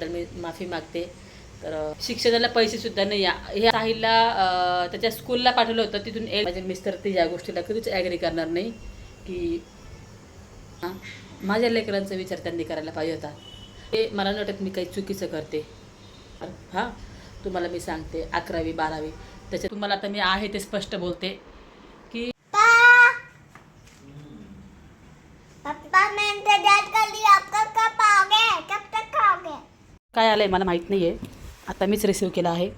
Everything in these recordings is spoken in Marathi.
त्याबद्दल मी माफी मागते. तर अ, शिक्षणाला पैसेसुद्धा नाही. या ह्या साहिलला त्याच्या स्कूलला पाठवलं होतं. तिथून एक माझे मिस्टर ते या गोष्टीला कधीच ॲग्री करणार नाही की माझ्या लेकरांचा विचार त्यांनी करायला पाहिजे होता. ते मला नाही वाटत मी काही चुकीचं करते. हां तुम्हाला मी सांगते अकरावी बारावी. त्याच्यात तुम्हाला आता मी आहे ते स्पष्ट बोलते की पापा मैं इंतजार कर लिया आप कब कब आओगे कब तक खाओगे काय आलं आहे मला माहीत नाही आहे आता मीच रिसीव्ह केला आहे.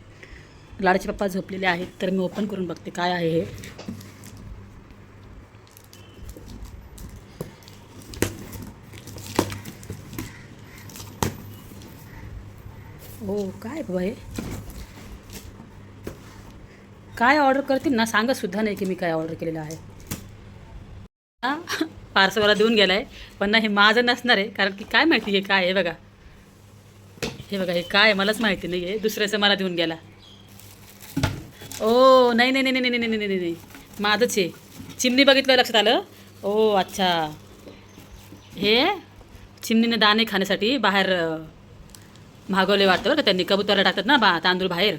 लाडाचे पप्पा झोपलेले आहेत तर मी ओपन करून बघते काय आहे हे. हो काय बाबा हे? काय ऑर्डर करतील ना सांगत सुद्धा नाही की मी काय ऑर्डर केलेलं आहे. पार्सलवाला देऊन गेला आहे पण ना हे माझं नसणार आहे कारण की काय माहिती आहे काय आहे बघा. हे बघा हे काय मलाच माहिती नाही आहे दुसऱ्याचं मला देऊन गेला. ओ नाही नाही नाही नाही नाही नाही नाही. नाही माझंच आहे. चिमणी बघितलं लक्षात आलं? ओ अच्छा. हे चिमणीने दाणे खाण्यासाठी बाहेर मागवले वाटतं बरं का त्यांनी. कबुतरला टाकतात ना बा तांदूळ बाहेर.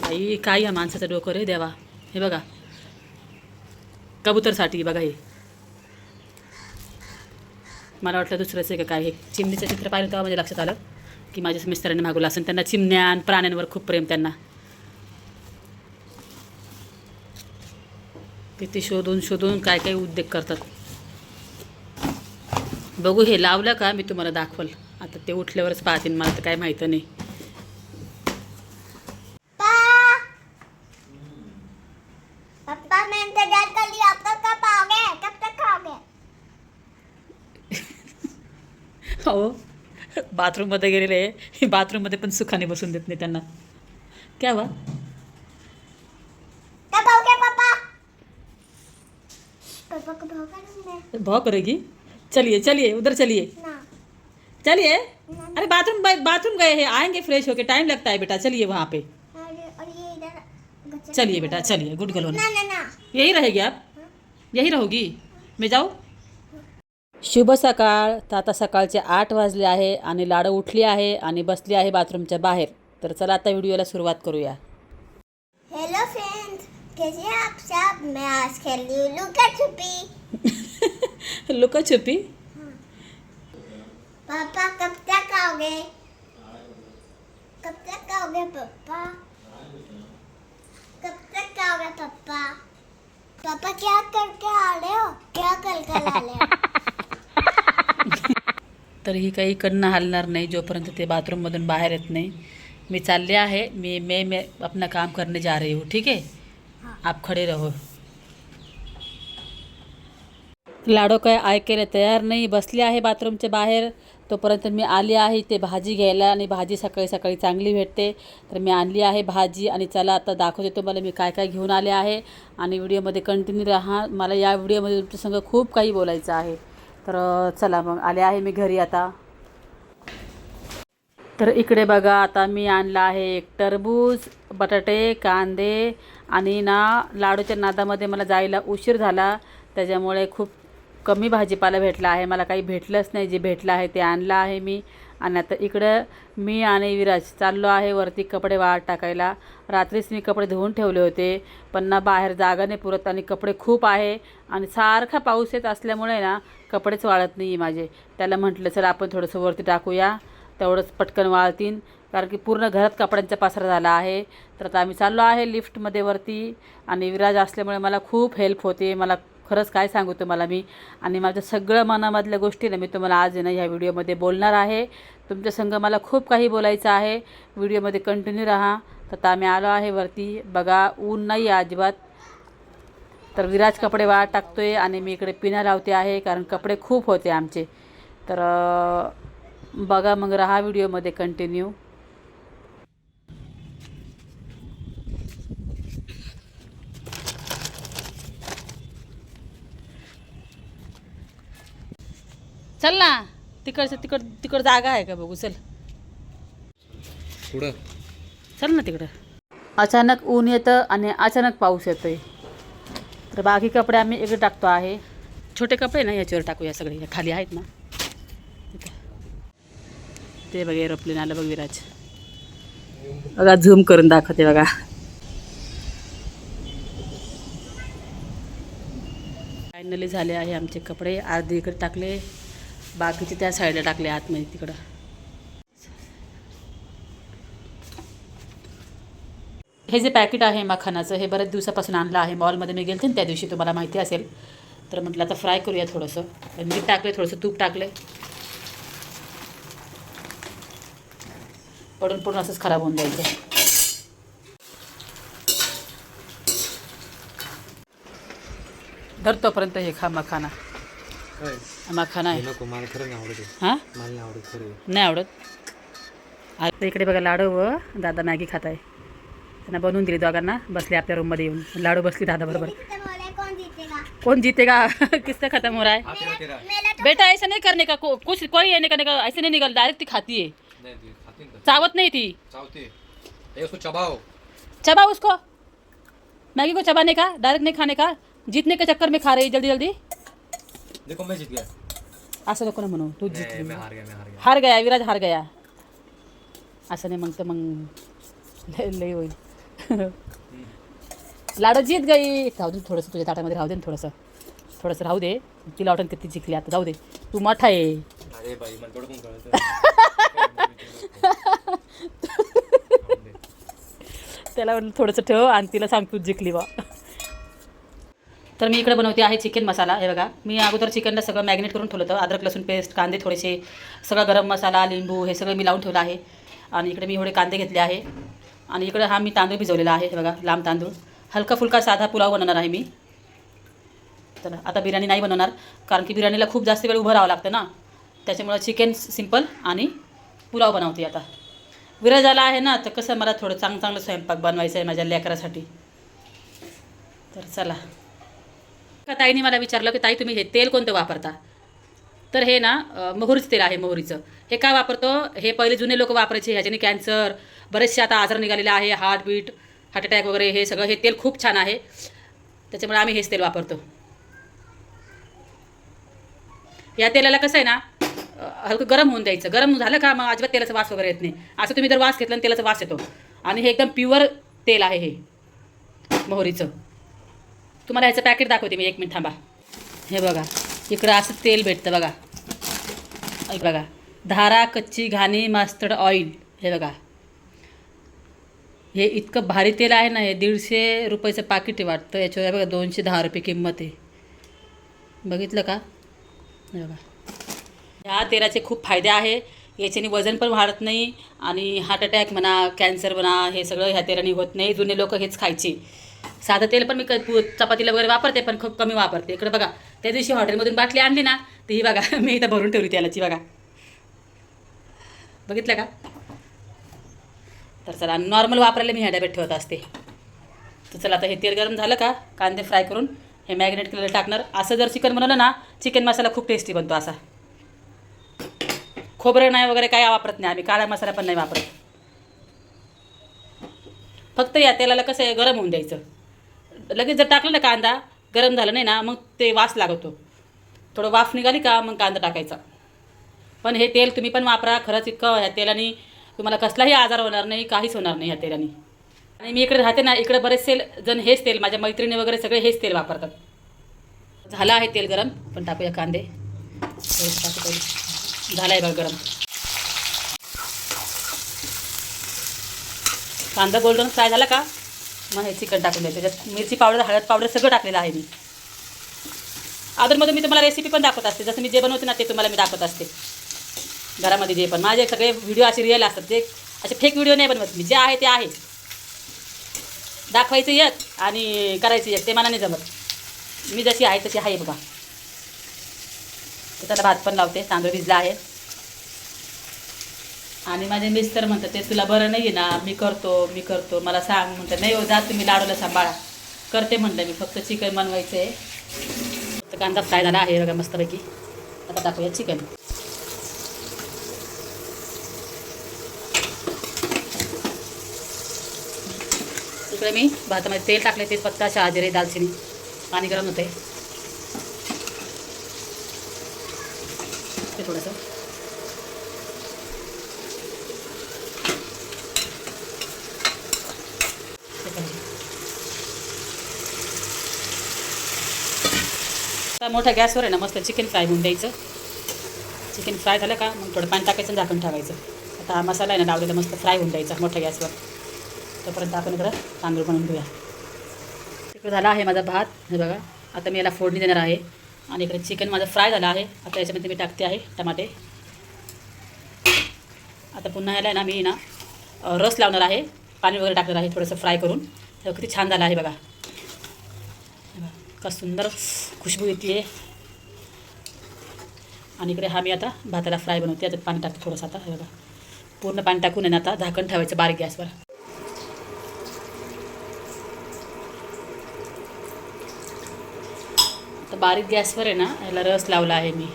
बाई काय ह्या माणसाचं डोकं रे देवा. हे बघा. कबुतरसाठी बघा हे. मला वाटलं दुसरंच आहे का काय? हे चिमणीचं चित्र पाहिलं तेव्हा म्हणजे लक्षात आलं. की माझ्या मिस्टरांनी मागवलं असेल. त्यांना चिमण्यान प्राण्यांवर खूप प्रेम त्यांना. किती शोधून शोधून काय काय उद्योग करतात. बघू हे लावलं का मी तुम्हाला दाखवल. आता ते उठल्यावरच पाहतील मला तर काय माहिती नाही. बाथरूममध्ये गेलेले आहे. बाथरूममध्ये पण सुखाने बसून देत नाही त्यांना. क्या वा भाव करेगी? चलिए चलिए उधर चलिए। चलिए? अरे बाथरूम बाथरूम गए हैं। आएँगे फ्रेश होके। टाइम लगता है बेटा। चलिए वहाँ पे। चलिए बेटा चलिए। गुड गर्ल ना ना ना। यही रहेगी आप? यही रहोगी? मैं जाऊ? शुभ सकाळ. तर आता सकाळचे आठ वाजले आहे आणि लाडू उठली आहे आणि बसली आहे बाथरूमच्या बाहेर. तर चला आता व्हिडिओला सुरुवात करूया. हेलो फ्रेंड्स कैसे आप सब? मैं आज खेल रही हूँ लुका छुपी। लुका छुपी? पापा कब तक आओगे? कब तक आओगे पापा? कब तक आओगे पापा? पापा क्या करके आ रहे हो? क्या कर कर आ रहे हो? तर ही काही इकडनं हलणार नाही जोपर्यंत ते बाथरूममधून बाहेर येत नाही. मी चालले आहे. मी मैं मैं अपना काम करने जा रही हूँ. ठीक है. आप खडे रहो. लाडो काय ऐकायला तयार नाही. बसली आहे बाथरूमच्या बाहेर. तोपर्यंत मी आली आहे ते भाजी घ्यायला आणि भाजी सकाळी सकाळी चांगली भेटते. तर मी आणली आहे भाजी आणि चला आता दाखवते तुम्हाला मी काय काय घेऊन आले आहे. आणि व्हिडिओमध्ये कंटिन्यू राहा. मला या व्हिडिओमध्ये तुमच्यासंग खूप काही बोलायचं आहे. तर चला मग आले आहे मी घरी आता. तर इकडे बघा आता मी आणला आहे एक टरबूज बटाटे कांदे आणि ना लाडूच्या नादामध्ये मला जायला उशीर झाला. त्याच्यामुळे खूप कमी भाजीपाला भेटला आहे. मला काही भेटलंच नाही. जे भेटलं आहे ते आणलं आहे मी. आणि आता इकडं मी आणि विराज चाललो आहे वरती कपडे वाळत टाकायला. रात्रीच मी कपडे धुवून ठेवले होते पण ना बाहेर जागा नाही पुरत आणि कपडे खूप आहे. आणि सारखा पाऊस येत असल्यामुळे ना कपडेच वाळत नाही माझे. त्याला म्हटलं चल आपण थोडंसं वरती टाकूया. तेवढंच पटकन वाळतीन कारण की पूर्ण घरात कपड्यांचा पासरा झाला आहे. तर आता आम्ही चाललो आहे लिफ्टमध्ये वरती आणि विराज असल्यामुळे मला खूप हेल्प होते. मला खरंच काय सांगू तुम्हाला मी? आणि माझ्या सगळं मनामधल्या गोष्टी ना मी तुम्हाला आज ना ह्या व्हिडिओमध्ये बोलणार आहे. तुमच्या संग मला खूप काही बोलायचं आहे. व्हिडिओमध्ये कंटिन्यू राहा. तर आता आम्ही आलो आहे वरती. बघा ऊन नाही आहे अजिबात. तर विराज कपडे वाळत टाकतोय आणि मी इकडे पिण्या लावते आहे कारण कपडे खूप होते आमचे. तर बघा मग राहा व्हिडिओमध्ये कंटिन्यू चल ना. तिकडचं तिकड तिकड जागा आहे का बघू? चल. पुढं चल ना तिकडं. अचानक ऊन येतं आणि अचानक पाऊस येतोय. तर बाकी कपडे आम्ही इकडे टाकतो आहे. छोटे कपडे ना याच्यावर टाकूया सगळे. या खाली आहेत ना. ते बघा एरोप्लेन आलं बघ विराज. बघा झूम करून दाखवते बघा. फायनली झाले आहे आमचे कपडे. अर्धे इकडे टाकले. बाकीचे त्या साईडला टाकले आतमध्ये तिकडं. हे जे पॅकेट आहे मखानाचं हे बऱ्याच दिवसापासून आणलं आहे. मॉलमध्ये मी गेलते ना त्या दिवशी तुम्हाला माहिती असेल. तर म्हटलं आता फ्राय करूया थोडंसं. मीठ टाकले थोडंसं तूप टाकले पडून पडून असंच खराब होऊन जायचं. धरतोपर्यंत हे खा मखाना. काय मखाना आहे नको मला खरं नाही आवडत हे. हां? मला नाही आवडत खरं हे. नाही आवडत? आता इकडे बघा लाडू व दादा मॅगी खात आहे त्यांना बनवून दिली दोघांना. बसले आपल्या रूममध्ये येऊन. लाडू बसली दादा बरोबर. कौन जीतेगा किससे खत्म हो रहा है हा, बेटा ऐसा नहीं करने का? को, कुछ कोई ये नहीं करने का? ऐसे नहीं निकल डायरेक्ट ती खाती है नाही चावत नहीं थी उसको चबाओ. चबा उसको. मैगी को चबाने का? डायरेक्ट नहीं खाने का? जीतने के चक्कर में खा रही है जल्दी जल्दी देखो मैं जीत गया। असं नको ना म्हणू तू जितली मैं हार गया मैं हार गया। हार गया विराज हार गया। असं नाही मग तर मग। लय लय होईल लाडू जीत गई। राहू दे थोडंसं तुझ्या ताटामध्ये राहू दे ना थोडंसं थोडंसं राहू दे तिला वाटून किती जिंकली आता जाऊ दे। तू मोठा आहे. अरे बाई मला थोडं पण कळतं? त्याला थोडंसं ठेव आणि तिला सांग तू जिंकली बा. तर मी इकडे बनवते आहे चिकन मसाला हे बघा मी अगोदर चिकनला सगळं मॅग्नेट करून ठेवलं होतं. अद्रक लसूण पेस्ट कांदे थोडेसे सगळं गरम मसाला लिंबू हे सगळं मी लावून ठेवलं आहे. आणि इकडे मी एवढे कांदे घेतले आहे. आणि इकडे हा मी तांदूळ भिजवलेला आहे. हे बघा लांब तांदूळ. हलका फुलका साधा पुलाव बनवणार आहे मी. तर आता बिर्याणी नाही बनवणार कारण की बिर्याणीला खूप जास्त वेळ उभं राहावं लागतं ना. त्याच्यामुळं चिकन सिंपल आणि पुलाव बनवते आता. विरज आला आहे ना तर कसं मला थोडं चांगलं चांगलं स्वयंपाक बनवायचं आहे माझ्या लेकरासाठी. तर चला. का ताईने मला विचारलं की ताई तुम्ही हे तेल कोणतं वापरता? तर हे ना मोहरीचं तेल आहे मोहरीचं. हे काय वापरतो? हे पहिले जुने लोक वापरायचे ह्याच्याने कॅन्सर बरेचसे आता आजार निघालेले आहे हार्टबीट हार्ट अटॅक वगैरे हे सगळं हे तेल खूप छान आहे. त्याच्यामुळे आम्ही हेच तेल वापरतो. या तेलाला कसं आहे ना हलकं गरम होऊन द्यायचं. गरम झालं का मग अजिबात तेलाचा वास वगैरे येत नाही. असं तुम्ही जर वास घेतला आणि तेलाचा वास येतो. आणि हे एकदम प्युअर तेल आहे हे मोहरीचं. तुम्हाला ह्याचं पॅकेट दाखवते मी. एक मिनिट थांबा. हे बघा. इकडं असं तेल भेटतं बघा. बघा. धारा कच्ची घाणी मास्टर्ड ऑइल हे बघा. हे इतकं भारी तेल आहे ना हे दीडशे रुपयाचं पाकिट आहे वाटतं. याच्यावर बघा दोनशे दहा रुपये किंमत आहे. बघितलं का? हे बघा. ह्या तेलाचे खूप फायदे आहे. याच्याने वजन पण वाढत नाही आणि हार्ट अटॅक म्हणा कॅन्सर म्हणा हे सगळं ह्या तेलाने होत नाही. जुने लोक हेच खायचे. साधं तेल पण मी चपातीला वगैरे वापरते पण खूप कमी वापरते. इकडे बघा त्या दिवशी हॉटेलमधून बाटली आणली ना ती ही बघा मी इथं भरून ठेवली त्यालाची बघा. बघितलं का? तर चला नॉर्मल वापरायला मी ह्या डब्यात ठेवत असते. तर चला आता हे तेल गरम झालं का? कांदे फ्राय करून हे मॅग्नेट केलेलं टाकणार. असं जर चिकन बनवलं ना चिकन मसाला खूप टेस्टी बनतो असा. खोबरं नाही वगैरे काय वापरत नाही आम्ही काळा मसाला पण नाही वापरत. फक्त या तेलाला कसं आहे गरम होऊन द्यायचं. लगेच जर टाकलं ना कांदा गरम झालं नाही ना मग ते वास लागतो. थोडं वाफ निघाली का मग कांदा टाकायचा. पण हे तेल तुम्ही पण वापरा खरंच इतकं ह्या तेलाने तुम्हाला कसलाही आजार होणार नाही काहीच होणार नाही ह्या तेलाने. आणि मी इकडे राहते ना इकडे बरेचसे जण हेच तेल माझ्या मैत्रिणी वगैरे सगळे हेच तेल वापरतात. झालं आहे तेल गरम पण टाकूया कांदे. टाकू झालं आहे बघ गरम. कांदा गोल्डन फ्राय झाला का? मग हे चिकन टाकून द्यायचं. त्याच्यात मिरची पावडर हळद पावडर सगळं टाकलेलं आहे मी. अजूनमध्ये मी तुम्हाला रेसिपी पण दाखवत असते. जसं मी जे बनवते ना ते तुम्हाला मी दाखवत असते. घरामध्ये जे पण. माझे सगळे व्हिडिओ असे रिअल असतात. जे असे फेक व्हिडिओ नाही बनवत मी. जे आहे ते आहे. दाखवायचं येत आणि करायचं येत. ते मला नाही जमत. मी जशी आहे तशी आहे बघा. त्याला भात पण लावते. तांदूळ भिजला आहे. आणि माझे मिस्टर म्हणतात ते तुला बरं नाही आहे ना मी करतो मी करतो मला सांग. म्हणतात नाही हो जा तुम्ही लाडूला सांभाळा. करते म्हटलं मी फक्त चिकन बनवायचं आहे तर कांदा फ्राय झाला आहे बघा मस्तपैकी. आता टाकूया चिकन. इकडे मी भातामध्ये तेल टाकले तेजपत्ता शहाजिरे दालचिनी पाणी गरम होते ते थोडंसं आता मोठ्या गॅसवर आहे ना मस्त चिकन फ्राय होऊन द्यायचं. चिकन फ्राय झालं का मग थोडं पाणी टाकायचं आणि झाकण ठेवायचं. आता हा मसाला आहे ना लावलेला मस्त फ्राय होऊन द्यायचा मोठ्या गॅसवर. तोपर्यंत आपण इकडं तांदूळ बनवून घेऊया. इकडं झाला आहे माझा भात. हे बघा आता मी याला फोडणी देणार आहे. आणि इकडे चिकन माझं फ्राय झालं आहे. आता याच्यामध्ये मी टाकते आहे टमाटे. आता पुन्हा ह्याला आहे ना मी ना रस लावणार आहे. पाणी वगैरे टाकणार आहे थोडंसं फ्राय करून. तर किती छान झालं आहे बघा. इतका का सुंदर खुशबू येते आणि इकडे हा मी आता भाताला फ्राय बनवते. आता पाणी टाकते थोडंसं आता. बघा. पूर्ण पाणी टाकून आहे ना आता झाकण ठेवायचं बारीक गॅसवर. आता बारीक गॅसवर आहे ना याला रस लावला आहे मी.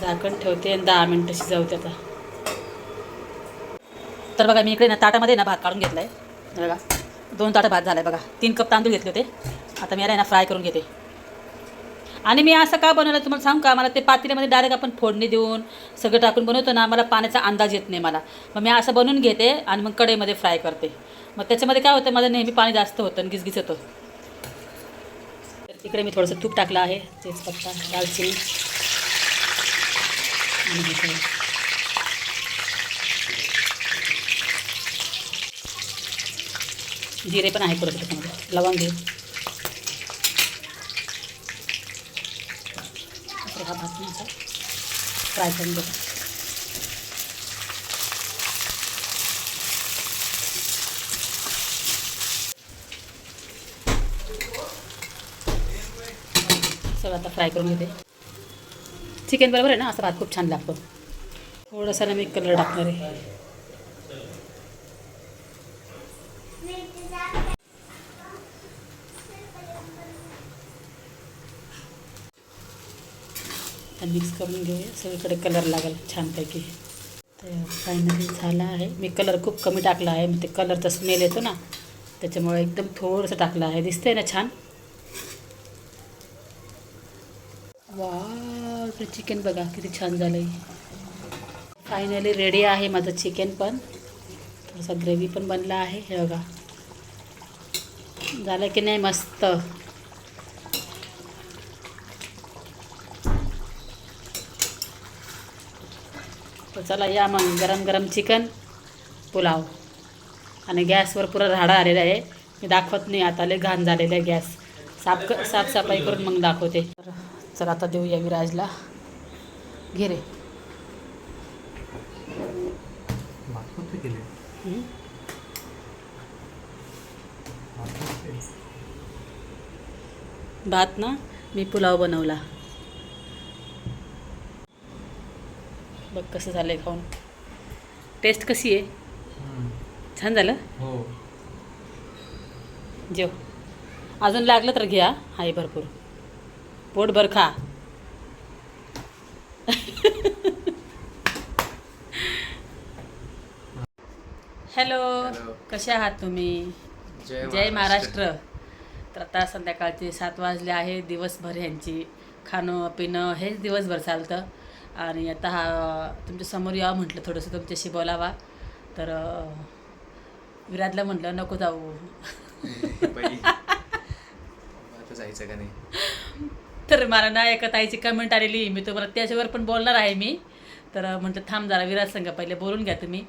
झाकण ठेवते आणि दहा मिनटं शिजवते आता. तर बघा मी इकडे ना ताटामध्ये ना भात काढून घेतला आहे बघा. दोन ताटं भात झाला आहे बघा. तीन कप तांदूळ घेतले होते. आता मी याला ना फ्राय करून घेते. आणि मी असं का बनवलं तुम्हाला सांगू का? मला ते पातेल्यामध्ये डायरेक्ट आपण फोडणी देऊन सगळं टाकून बनवतो ना मला पाण्याचा अंदाज येत नाही मला. मग मी असं बनवून घेते आणि मग कढईमध्ये फ्राय करते. मग त्याच्यामध्ये काय होतं माझं नेहमी पाणी जास्त होतं आणि गिसगिस होतं तर इकडे मी थोडंसं तूप टाकलं आहे. तेजपत्ता दालचिनी. आणि हे सगळं. जिरे पण आहे परत त्याच्यामध्ये. लवंग आहे हा भात मी असा फ्राय करून घेतो. सगळं आता फ्राय करून घेते. चिकन बरोबर आहे ना? असा भात खूप छान लागतो. थोडासा ना मी कलर टाकणार आहे. आता मिक्स करून घेऊया. सगळीकडे कलर लागेल छानपैकी. तर फायनली झाला आहे. मी कलर खूप कमी टाकला आहे. मग ते कलरचा स्मेल येतो ना त्याच्यामुळे एकदम थोडंसं टाकलं आहे. दिसतंय ना छान? वा चिकन बघा किती छान झालं आहे फायनली रेडी आहे माझं चिकन पण. थोडासा ग्रेव्ही पण बनला आहे. हे बघा. झालं की नाही मस्त? चला या मग गरम गरम चिकन पुलाव. आणि गॅसवर पुरा राडा आलेला आहे. मी दाखवत नाही आता लय घाण झालेलं आहे गॅस. साफ क साफसफाई करून मग दाखवते. तर चला आता देऊया विराजला. घे रे? भात ना मी पुलाव बनवला. बघ कसं झालं आहे खाऊन. टेस्ट कशी आहे? छान झालं? हो. जेव. अजून लागलं तर घ्या. आहे भरपूर. पोटभर खा. हॅलो. कसे आहात तुम्ही? जय महाराष्ट्र. तर आता संध्याकाळचे सात वाजले आहे. दिवसभर ह्यांची खाणं पिणं हेच दिवसभर चालतं. आणि आता हा तुमच्यासमोर यावं म्हटलं थोडंसं तुमच्याशी बोलावा. तर विराटला म्हटलं नको जाऊ. आता जायचं का नाही? तर मला ना एका ताईची कमेंट आलेली मी तुम्हाला त्याच्यावर पण बोलणार आहे मी. तर म्हटलं थांब जरा विराट संघ पहिले बोलून घ्या तुम्ही.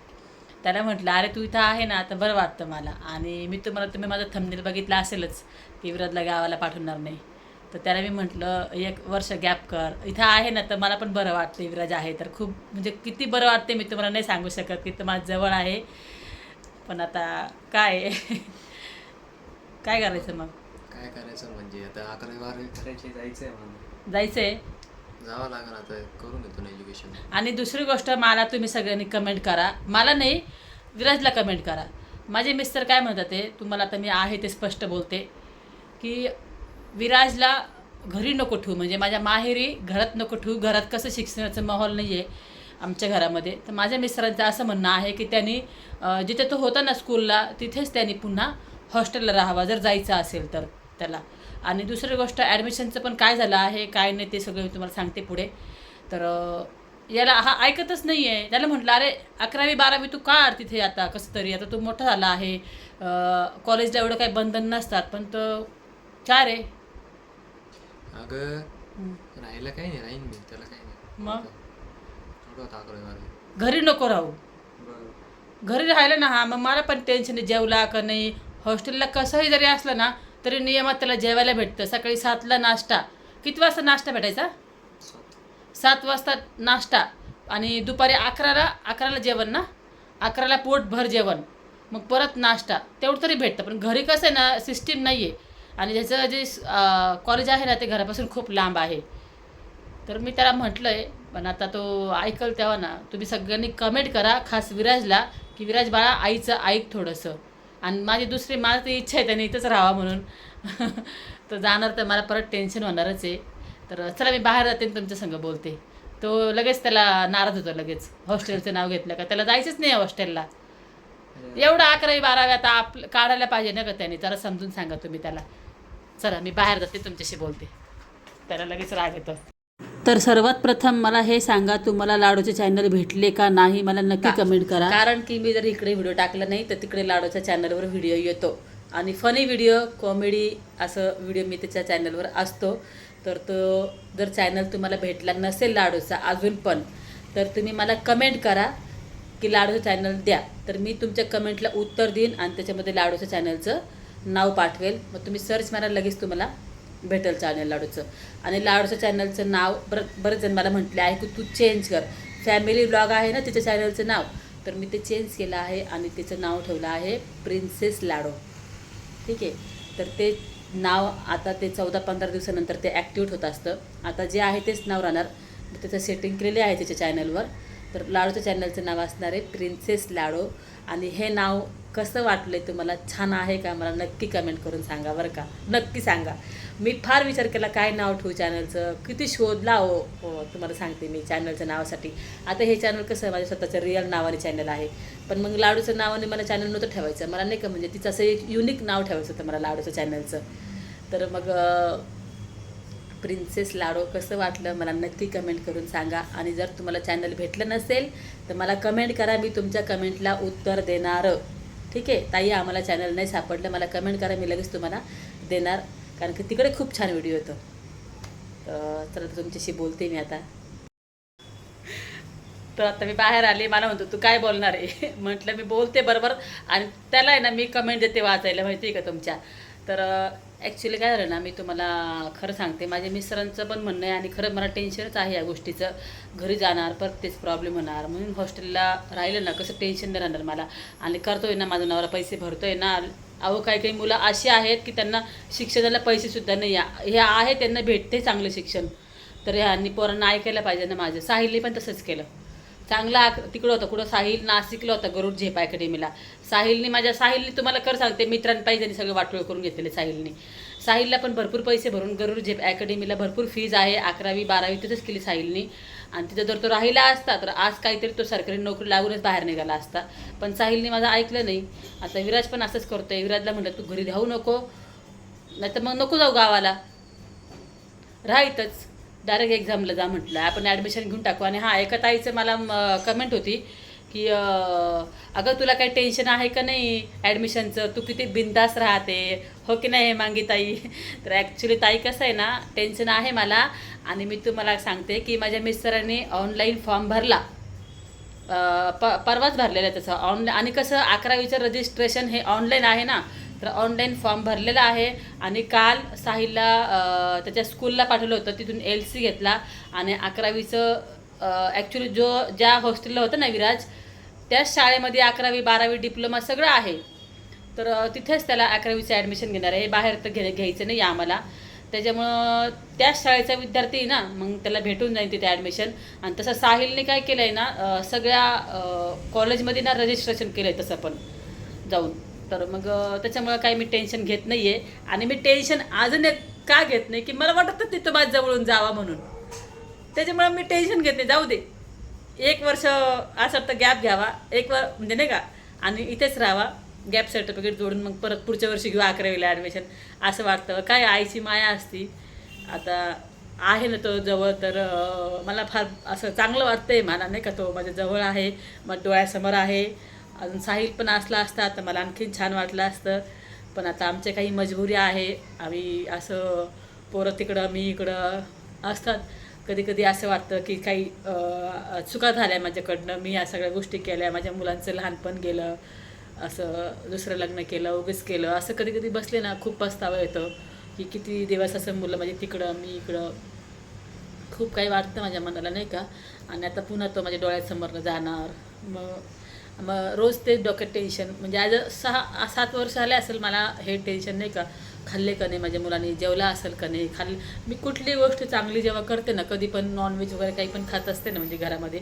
त्याला म्हटलं अरे तू इथं आहे ना आता बरं वाटतं मला. आणि मी तुम्हाला तुम्ही माझा थंबनेल बघितला असेलच की विराटला गावाला पाठवणार नाही. तर त्याला मी म्हटलं एक वर्ष गॅप कर. इथं आहे ना तर मला पण बरं वाटतं विराज आहे तर खूप म्हणजे किती बरं वाटते मी तुम्हाला नाही सांगू शकत की माझ्या जवळ आहे. पण आता काय काय करायचं मग? काय करायचं म्हणजे? आता अकरावी बारावी करायची जायचंय जायचं आहे जावं लागेल आता करून येतो ना एज्युकेशन आणि दुसरी गोष्ट मला तुम्ही सगळ्यांनी कमेंट करा. मला नाही विराजला कमेंट करा. माझे मिस्टर काय म्हणतात ते? तुम्हाला आता मी आहे ते स्पष्ट बोलते की विराजला घरी नको ठेवू म्हणजे माझ्या माहेरी घरात नको ठेवू घरात कसं शिक्षणाचं माहोल नाही आहे आमच्या घरामध्ये. तर माझ्या मिस्टरांचं असं म्हणणं आहे की त्यांनी जिथे तो होता ना स्कूलला तिथेच त्यांनी पुन्हा हॉस्टेलला राहावा जर जायचं असेल तर त्याला. आणि दुसरी गोष्ट ॲडमिशनचं पण काय झालं आहे काय नाही ते सगळं मी तुम्हाला सांगते पुढे. तर याला हा ऐकतच नाही आहे त्याला म्हटलं अरे अकरावी बारावी तू काढ तिथे आता? कसं तरी? आता तू मोठा झाला आहे. कॉलेजला एवढं काही बंधन नसतात पण तो चार आहे अगं. राहायला काही नाही राहीन मी त्याला काही नाही. मग? थोडं घरी नको राहू. बरं. घरी राहिलं ना हा मग मला पण टेन्शन आहे जेवला का नाही? हॉस्टेलला कसंही जरी असलं ना तरी नियमात त्याला जेवायला भेटतं. सकाळी सातला नाश्ता. किती वाजता नाश्ता भेटायचा? सात. सात वाजता नाश्ता. आणि दुपारी अकराला अकराला जेवण ना? अकराला पोटभर जेवण. मग परत नाश्ता. तेवढं तरी भेटतं. पण घरी कसं आहे ना सिस्टीम नाही आहे आणि ज्याचं जे कॉलेज आहे ना ते घरापासून खूप लांब आहे. तर मी त्याला म्हटलं आहे पण आता तो ऐकल तेव्हा ना तुम्ही सगळ्यांनी कमेंट करा खास विराजला की विराज बाळा आईचं ऐक थोडंसं. आणि माझी दुसरी माझी ती इच्छा आहे त्याने इथंच राहावा म्हणून. तर जाणार तर मला परत टेन्शन होणारच आहे. तर चला मी बाहेर जाते तुमच्या संग बोलते. तो लगेच त्याला नाराज होतो लगेच. हॉस्टेलचं नाव घेतलं का? त्याला जायचंच नाही हॉस्टेलला. एवढं अकरावी बारावी आता आप काढायला पाहिजे ना का त्याने? जरा समजून सांगा तुम्ही त्याला. चला मी बाहेर जाते तुमच्याशी बोलते. त्याला लगेच राग येतो. तर सर्वात प्रथम मला हे सांगा तुम्हाला लाडूचे चॅनल भेटले का नाही? मला नक्की कमेंट करा. कारण की मी जर इकडे व्हिडिओ टाकला नाही तर तिकडे लाडूच्या चॅनलवर व्हिडिओ येतो. आणि फनी व्हिडिओ कॉमेडी असं व्हिडिओ मी त्याच्या चॅनलवर असतो. तर तो जर चॅनल तुम्हाला भेटला नसेल लाडूचा अजून पण तर तुम्ही मला कमेंट करा की लाडूचं चॅनल द्या. तर मी तुमच्या कमेंटला उत्तर देईन आणि त्याच्यामध्ये लाडूच्या चॅनलचं नाव पाठवेल. मग तुम्ही सर्च मारा लगेच तुम्हाला भेटेल चॅनल लाडूचं. आणि लाडूचं चॅनलचं नाव बरं बरेच जण मला म्हटले आहे की तू चेंज कर. फॅमिली ब्लॉग आहे ना तिच्या चॅनलचं नाव. तर मी ते चेंज केलं आहे आणि तिचं नाव ठेवलं आहे प्रिन्सेस लाडो ठीक आहे? तर ते नाव आता ते चौदा पंधरा दिवसानंतर ते ॲक्टिवेट होत असतं. आता जे आहे तेच नाव राहणार. त्याचं सेटिंग केलेले आहे त्याच्या चॅनलवर तर लाडूच्या चॅनलचं नाव असणार आहे प्रिन्सेस लाडो आणि हे नाव कसं वाटलं आहे तुम्हाला? छान आहे का? मला नक्की कमेंट करून सांगा बरं का? नक्की सांगा. मी फार विचार केला काय नाव ठेवू चॅनलचं किती शोधला हो? हो तुम्हाला सांगते मी चॅनलच्या नावासाठी. आता हे चॅनल कसं माझ्या स्वतःचं रिअल नावाने चॅनल आहे. पण मग लाडूचं नावाने मला चॅनल नव्हतं ठेवायचं. मला नाही का म्हणजे तिचं असं एक युनिक नाव ठेवायचं होतं मला लाडूचं चॅनलचं तर मग प्रिन्सेस लाडो कसं वाटलं? मला नक्की कमेंट करून सांगा. आणि जर तुम्हाला चॅनल भेटलं नसेल तर मला कमेंट करा. मी तुमच्या कमेंटला उत्तर देणार. ठीक आहे? ताई आम्हाला चॅनल नाही सापडलं. मला कमेंट करा मी लगेच तुम्हाला देणार. कारण की तिकडे खूप छान व्हिडिओ येतो. तर चला तुमच्याशी बोलते मी आता. तर आता मी बाहेर आले. मला म्हणतो तू काय बोलणार आहे? म्हटलं मी बोलते बरोबर. आणि त्याला आहे ना मी कमेंट देते वाचायला. माहिती आहे का तुमच्या? तर ॲक्च्युली काय झालं ना मी तुम्हाला खरं सांगते माझ्या मिस्टरांचं पण म्हणणं आहे आणि खरं मला टेन्शनच आहे या गोष्टीचं. घरी जाणार परत तेच प्रॉब्लेम होणार. म्हणून हॉस्टेलला राहिलं ना कसं टेन्शन नाही राहणार मला. आणि करतोय ना माझा नवरा पैसे भरतोय ना. अहो काही काही मुलं अशी आहेत की त्यांना शिक्षणाला पैसेसुद्धा नाही हे आहे त्यांना भेटते चांगलं शिक्षण. तर ह्यांनी पोरांना ऐकायला पाहिजे ना माझं. साहिलने पण तसंच केलं. चांगला तिकडं होतं कुठं साहिल नाशिकला होता गरुड झेप अकॅडमीला. साहिलनी माझ्या साहिलनी तुम्हाला कर सांगते मित्रांपायी त्यांनी सगळं वाटोळ करून घेतलेले साहिलनी. साहिलला पण भरपूर पैसे भरून गरुड झेप अकॅडमीला भरपूर फीज आहे अकरावी बारावी तिथंच केली साहिलनी. आणि तिथं जर तो राहिला असता तर आज काहीतरी तो सरकारी नोकरी लागूनच बाहेर निघाला असता. पण साहिलने माझं ऐकलं नाही. आता विराज पण असंच करतोय. विराजला म्हटलं तू घरी राहू नको. नाही तर मग नको जाऊ गावाला. राहा डायरेक्ट एक्झामला जा म्हटलं. आपण ॲडमिशन घेऊन टाकू. आणि हां एका ताईचं मला कमेंट होती की अगं तुला काही टेन्शन आहे का नाही ॲडमिशनचं तू किती बिंदास राहते. हो की नाही मांगी ताई? तर ॲक्च्युली ताई कसं आहे ना टेन्शन आहे मला. आणि मी तुम्हाला सांगते की माझ्या मिस्टरांनी ऑनलाईन फॉर्म भरला. प परवाच भरलेला आहे तसं ऑनलाईन आणि कसं अकरावीचं रजिस्ट्रेशन हे ऑनलाईन आहे ना. तर ऑनलाईन फॉर्म भरलेला आहे. आणि काल साहिलला त्याच्या स्कूलला पाठवलं होतं. तिथून एल सी घेतला. आणि अकरावीचं ॲक्च्युली जो ज्या हॉस्टेलला होतं ना विराज त्याच शाळेमध्ये अकरावी बारावी डिप्लोमा सगळं आहे. तर तिथेच त्याला अकरावीचं ॲडमिशन घेणार आहे. बाहेर तर घे घ्यायचं नाही आम्हाला. त्याच्यामुळं त्याच शाळेचा विद्यार्थी ना मग त्याला भेटून जाईल तिथे ॲडमिशन आणि तसं साहिलने काय केलं आहे ना सगळ्या कॉलेजमध्ये ना रजिस्ट्रेशन केलं आहे तसं पण जाऊन. तर मग त्याच्यामुळं काही मी टेन्शन घेत नाही आहे आणि मी टेन्शन अजून एक का घेत नाही की मला वाटतं तिथं माझ्या जवळून जावा म्हणून. त्याच्यामुळं मी टेन्शन घेत नाही. जाऊ दे. एक वर्ष असं तर गॅप घ्यावा. एक वर म्हणजे नाही का? आणि इथेच राहावा. गॅप सर्टिफिकेट जोडून मग परत पुढच्या वर्षी घेऊ अकरावीला ॲडमिशन असं वाटतं. काय आईची माया असती. आता आहे ना तो जवळ तर मला फार असं चांगलं वाटतंय मला नाही का? तो माझ्या जवळ आहे. मग डोळ्यासमोर आहे. अजून साहिल पण असला असता तर मला आणखीन छान वाटलं असतं. पण आता आमच्या काही मजबुरी आहे. आम्ही असं पोरं तिकडं मी इकडं असतात. कधी कधी असं वाटतं की काही चुका झाल्या माझ्याकडनं. मी या सगळ्या गोष्टी केल्या. माझ्या मुलांचं लहानपण गेलं. असं दुसरं लग्न केलं उगीच केलं. असं कधी कधी बसले ना खूप पस्तावा येतं की किती दिवस असं मुलं म्हणजे तिकडं मी इकडं. खूप काही वाटतं माझ्या मनाला नाही का? आणि आता पुन्हा तो माझ्या डोळ्यासमोरनं जाणार. मग मग रोज ते डोक्यात टेन्शन म्हणजे आज सहा सात वर्ष आले असेल मला हे टेन्शन नाही का? खाल्ले का नाही माझ्या मुलांनी? जेवला असेल का नाही? खाल्ले मी कुठली गोष्ट चांगली जेव्हा करते ना कधी पण नॉनव्हेज वगैरे काही पण खात असते ना म्हणजे घरामध्ये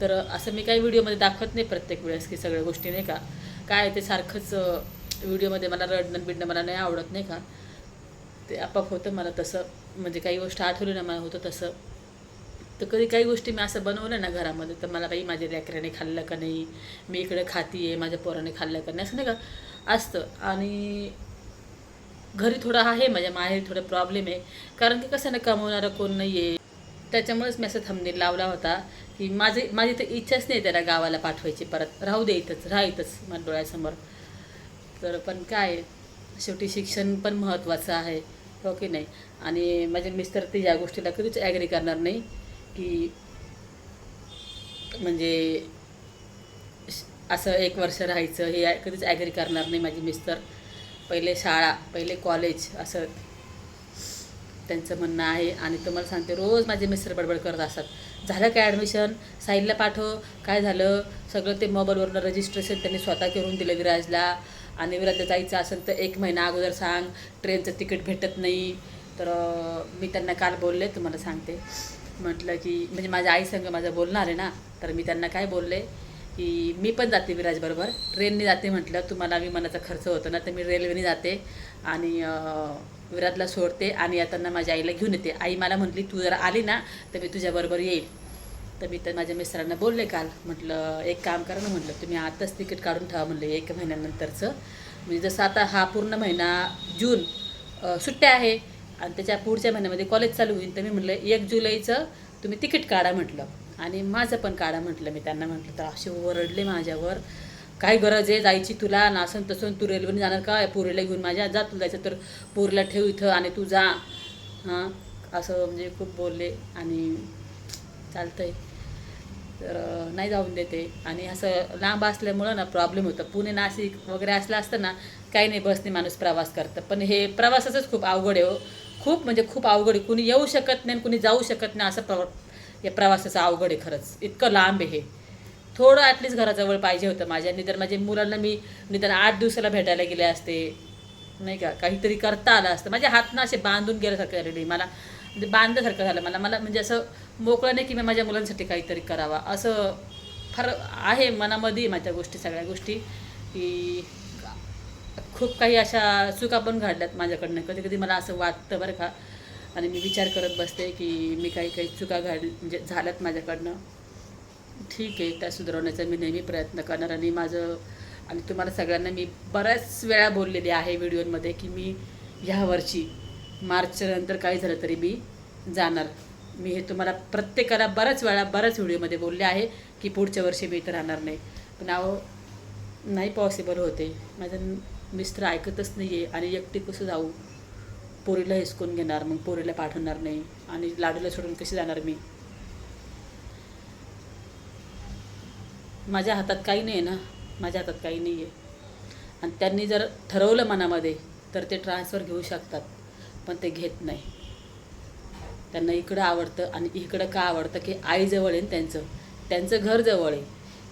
तर असं मी काही व्हिडिओमध्ये दाखवत नाही प्रत्येक वेळेस की सगळ्या गोष्टी नाही का? काय ते सारखंच व्हिडिओमध्ये मला रडणं बिडणं मला नाही आवडत नाही का? ते आपाप होतं मला तसं. म्हणजे काही गोष्ट आठवली ना मला होतं तसं. तर कधी काही गोष्टी मी असं बनवलं ना घरामध्ये तर मला बाई माझ्या लेकराने खाल्लं का नाही मी इकडे खाती आहे माझ्या पोराने खाल्लं का नाही असं नाही का? असतं. आणि घरी थोडं आहे माझ्या माहेर थोडं प्रॉब्लेम आहे. कारण की कसं ना कमवणारं कोण नाही आहे त्याच्यामुळेच मी असं थंबनेल लावला होता की माझी माझी तर इच्छाच नाही त्याला गावाला पाठवायची परत राहू दे इथंच राहा इथंच माझ्या डोळ्यासमोर. तर पण काय शेवटी शिक्षण पण महत्त्वाचं आहे हो की नाही? आणि माझे मिस्टर ते या गोष्टीला कधीच ॲग्री करणार नाही. की म्हणजे श- असं एक वर्ष राहायचं हे कधीच ॲग्री करणार नाही माझे मिस्टर पहिले शाळा पहिले कॉलेज असं त्यांचं म्हणणं आहे. आणि तुम्हाला सांगते रोज माझे मिस्टर बडबड करत असतात. झालं काय ॲडमिशन साईडला पाठव. काय झालं? सगळं ते मोबाईलवरनं रजिस्ट्रेशन त्यांनी स्वतः करून दिलं विराजला. आणि विराजला जायचं असेल तर एक महिना अगोदर सांग. ट्रेनचं तिकीट भेटत नाही. तर मी त्यांना काल बोलले तुम्हाला सांगते. म्हटलं की म्हणजे माझ्या आईसंग माझं बोलणार आहे ना तर मी त्यांना काय बोलले की मी पण जाते विराजबरोबर. ट्रेनने जाते म्हटलं तुम्हाला विमानाचा खर्च होतो ना तर मी रेल्वेने जाते आणि विराजला सोडते आणि येताना माझ्या आईला घेऊन येते. आई मला म्हटली तू जर आली ना तर मी तुझ्याबरोबर येईल तर मी तर माझ्या मिस्टरांना बोलले काल म्हटलं एक काम करा ना म्हटलं तुम्ही आताच तिकीट काढून ठेवा म्हणलं एक महिन्यानंतरचं. म्हणजे जसं आता हा पूर्ण महिना जून सुट्ट्या आहे आणि त्याच्या पुढच्या महिन्यामध्ये कॉलेज चालू होईल. तर मी म्हटलं एक जुलैचं तुम्ही तिकीट काढा म्हटलं. आणि माझं पण काढा म्हटलं. मी त्यांना म्हटलं तर असे ओरडले माझ्यावर. काय गरज आहे जायची तुला? नासन तसून तू रेल्वेने जाणार का? पोरीला घेऊन माझ्या जा तुला जायचं तर पोरीला ठेव इथं आणि तू जा. हां? असं म्हणजे खूप बोलले. आणि चालतंय. तर नाही जाऊन देते. आणि असं लांब असल्यामुळं ना प्रॉब्लेम होतं. पुणे नाशिक वगैरे असलं असतं ना काही नाही बसने माणूस प्रवास करतं. पण हे प्रवासाचंच खूप अवघड आहे हो. खूप म्हणजे खूप अवघड आहे. कुणी येऊ शकत नाही आणि कुणी जाऊ शकत नाही असं प्रवा या प्रवासाचं अवघड आहे खरंच. इतकं लांब आहे हे. थोडं ॲटलिस्ट घराजवळ पाहिजे होतं माझ्या. निदान माझ्या मुलांना मी निदान आठ दिवसाला भेटायला गेले असते नाही का काहीतरी करता आलं असतं. माझ्या हातनं असे बांधून गेल्यासारखं झालेली मला म्हणजे बांधल्यासारखं झालं मला. मला म्हणजे असं मोकळं नाही की मी माझ्या मुलांसाठी काहीतरी करावा. असं फार आहे मनामध्ये माझ्या गोष्टी सगळ्या गोष्टी. की खूप काही अशा चुका पण घडल्यात माझ्याकडनं. कधी कधी मला असं वाटतं बरं का आणि मी विचार करत बसते की मी काही काही चुका घड म्हणजे झाल्यात माझ्याकडनं. ठीक आहे त्या सुधारवण्याचा मी नेहमी प्रयत्न करणार आणि माझं आणि तुम्हाला सगळ्यांना मी बऱ्याच वेळा बोललेली आहे व्हिडिओमध्ये की मी ह्या वर्षी मार्चनंतर काही झालं तरी मी जाणार. मी हे तुम्हाला प्रत्येकाला बऱ्याच वेळा बऱ्याच व्हिडिओमध्ये बोलले आहे की पुढच्या वर्षी मी इथं राहणार नाही. पण अहो नाही पॉसिबल होते. माझं मिस्टर ऐकतच नाही आहे आणि एकटी कसं जाऊ? पोरीला हिसकून घेणार मग पोरीला पाठवणार नाही. आणि लाडूला सोडून कशी जाणार मी? माझ्या हातात काही नाही आहे ना? माझ्या हातात काही नाही आहे आणि त्यांनी जर ठरवलं मनामध्ये तर ते ट्रान्सफर घेऊ शकतात पण ते घेत नाही. त्यांना इकडं आवडतं आणि इकडं का आवडतं की आईजवळ आहे ना त्यांचं? त्यांचं घर जवळ आहे.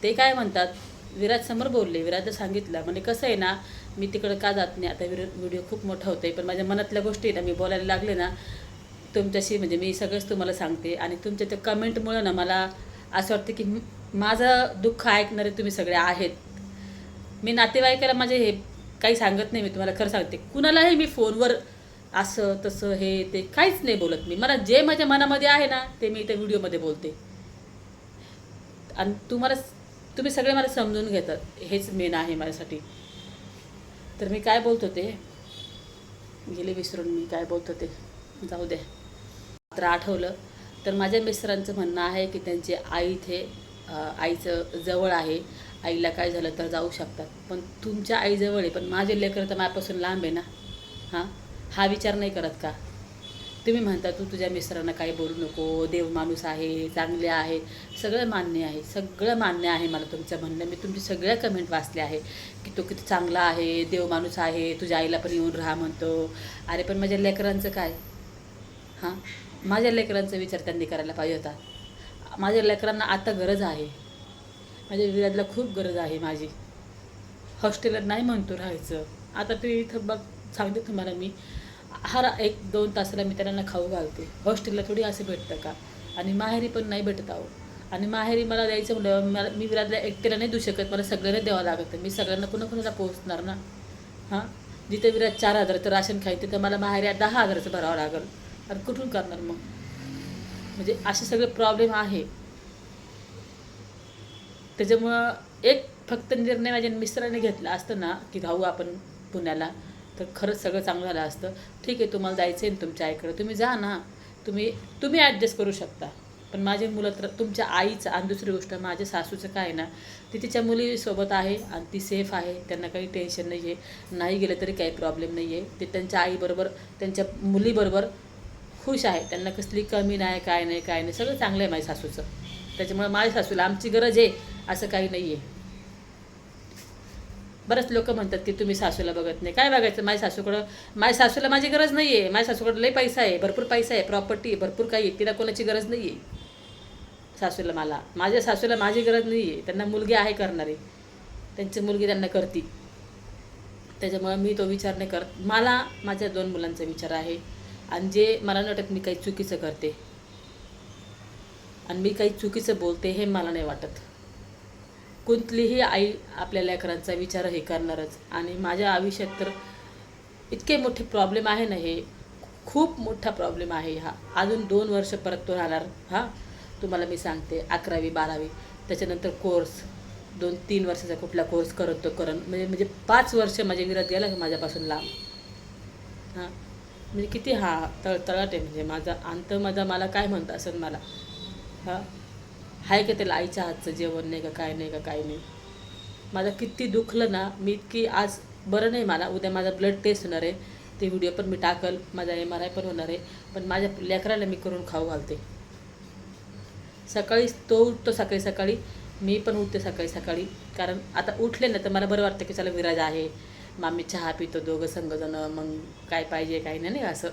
ते काय म्हणतात? विराजसमोर बोलले. विराजनं सांगितलं म्हणजे कसं आहे ना मी तिकडं का जात नाही? आता व्हिडिओ व्हिडिओ खूप मोठा होतो आहे पण माझ्या मनातल्या गोष्टी ना मी बोलायला लागले ना तुमच्याशी म्हणजे मी सगळंच तुम्हाला सांगते. आणि तुमच्या त्या कमेंटमुळं ना मला असं वाटतं की माझं दुःख ऐकणारे तुम्ही सगळे आहेत. मी नातेवाईकाला माझे हे काही सांगत नाही मी तुम्हाला खरं सांगते. कुणालाही मी फोनवर असं तसं हे ते काहीच नाही बोलत मी. मला जे माझ्या मनामध्ये आहे ना ते मी त्या व्हिडिओमध्ये बोलते. आणि तुम्हाला तुम्ही सगळे मला समजून घेतात. हेच मेन आहे माझ्यासाठी. तर मी काय बोलत होते? गेले विसरून मी काय बोलत होते? जाऊ द्या. तर आठवलं. तर माझ्या मिस्टरांचं म्हणणं आहे की त्यांची आई इथे आईचं जवळ आहे. आईला काय झालं तर जाऊ शकतात. पण तुमच्या आईजवळ आहे. पण माझे लेकरं तर माझ्यापासून लांब आहे ना? हां? हा विचार नाही करत का? तुम्ही म्हणता तू तुझ्या मिस्टरांना काही बोलू नको देव माणूस आहे चांगले आहे सगळं मान्य आहे सगळं मान्य आहे मला तुमचं म्हणणं. मी तुमची सगळ्या कमेंट वाचल्या आहे की तो किती चांगला आहे देव माणूस आहे तुझ्या आईला पण येऊन राहा म्हणतो. अरे पण माझ्या लेकरांचं काय? हां? माझ्या लेकरांचा विचार त्यांनी करायला पाहिजे होता. माझ्या लेकरांना आता गरज आहे. माझ्या विराजला खूप गरज आहे माझी. हॉस्टेलला नाही म्हणतो राहायचं. आता ते इथं बघ सांगते तुम्हाला मी. हर एक दोन तासाला मी त्यांना खाऊ घालते. हॉस्टेलला थोडी असं भेटतं का? आणि माहेरी पण नाही भेटत आहो. आणि माहेरी मला द्यायचं म्हणलं मला मी विराजला एकट्याला नाही देऊ शकत मला सगळ्यांना द्यावं लागतं मी सगळ्यांना पुन्हा कुणाला पोहोचणार ना? हां? जिथे विराज चार हजाराचं राशन खायचं तिथं मला माहेरी दहा हजाराचं भरावं लागेल. आणि कुठून करणार मग? म्हणजे असे सगळे प्रॉब्लेम आहे. त्याच्यामुळं एक फक्त निर्णय माझ्या मिस्टराने घेतला असतं ना की राहू आपण पुण्याला तर खरंच सगळं चांगलं झालं असतं. ठीक आहे तुम्हाला जायचं आहे ना तुमच्या आईकडे. तुम्ही जा ना. तुम्ही तुम्ही ॲडजस्ट करू शकता. पण माझी मुलं तर तुमच्या आईचं आणि दुसरी गोष्ट माझ्या सासूचं काय ना ती तिच्या मुलीसोबत आहे आणि ती सेफ आहे. त्यांना काही टेन्शन नाही आहे नाही गेलं तरी काही प्रॉब्लेम नाही आहे ते त्यांच्या आईबरोबर त्यांच्या मुलीबरोबर खुश आहे. त्यांना कसली कमी नाही काय नाही काय नाही. सगळं चांगलं आहे माझ्या सासूचं. त्याच्यामुळे माझ्या सासूला आमची गरज आहे असं काही नाही आहे बरेच लोक म्हणतात की तुम्ही सासूला बघत नाही. काय बघायचं? माझ्या सासूकडं माझ्या सासूला माझी गरज नाही आहे माझ्या सासूकडं लई पैसा आहे. भरपूर पैसा आहे. प्रॉपर्टी आहे. भरपूर काही आहे. तिला कोणाची गरज नाही आहे सासूला मला. माझ्या सासूला माझी गरज नाही आहे त्यांना मुलगी आहे करणारी. त्यांची मुलगी त्यांना करती. त्याच्यामुळं मी तो विचार नाही करत. मला माझ्या दोन मुलांचा विचार आहे. आणि जे मला नाही वाटत मी काही चुकीचं करते. आणि मी काही चुकीचं बोलते हे मला नाही वाटत. कोणतीही आई आपल्या लेकरांचा विचार हे करणारच. आणि माझ्या आयुष्यात तर इतके मोठे प्रॉब्लेम आहे ना हे. खूप मोठा प्रॉब्लेम आहे हा. अजून दोन वर्ष परत तो राहणार. हा तुम्हाला मी सांगते. अकरावी बारावी. त्याच्यानंतर कोर्स दोन तीन वर्षाचा कुठला कोर्स करत तो करण. म्हणजे म्हणजे पाच वर्ष माझ्या विरात गेला का माझ्यापासून लांब. हां. म्हणजे किती हा तळतळाट आहे. म्हणजे माझा अंत माझा मला काय म्हणतं असेल मला? हां. आहे का त्याला आईच्या हातचं जेवण नाही का काय नाही का काय नाही? माझं किती दुखलं ना मी इतकी आज बरं नाही मला उद्या माझा ब्लड टेस्ट होणार आहे. ते व्हिडिओ पण मी टाकल माझा एम आर आय पण होणार आहे. पण माझ्या लेकराला मी करून खाऊ घालते. सकाळी तो उठतो सकाळी सकाळी मी पण उठते सकाळी सकाळी. कारण आता उठले ना तर मला बरं वाटतं की चला विराज आहे. मामी चहा पितो दोघं संघजणं मग काय पाहिजे काय नाही नाही असं.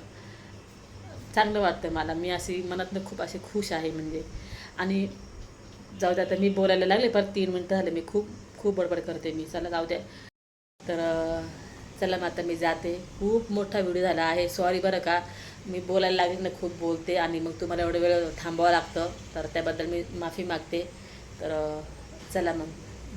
चांगलं वाटतं मला. मी अशी मनातनं खूप अशी खुश आहे म्हणजे. आणि जाऊ द्या आता मी बोलायला लागले पर तीन मिनटं झाले मी खूप खूप बडबड करते मी. चला जाऊ द्या तर चला मग आता मी जाते. खूप मोठा व्हिडिओ झाला आहे. सॉरी बरं का. मी बोलायला लागले ना खूप बोलते आणि मग तुम्हाला एवढं वेळ थांबावं लागतं. तर त्याबद्दल मी माफी मागते. तर चला मग.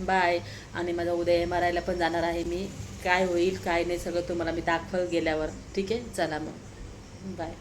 बाय आणि माझा उद्या एम आर आयला पण जाणार आहे मी. काय होईल काय नाही सगळं तुम्हाला मी दाखवत गेल्यावर. ठीक आहे? चला मग. बाय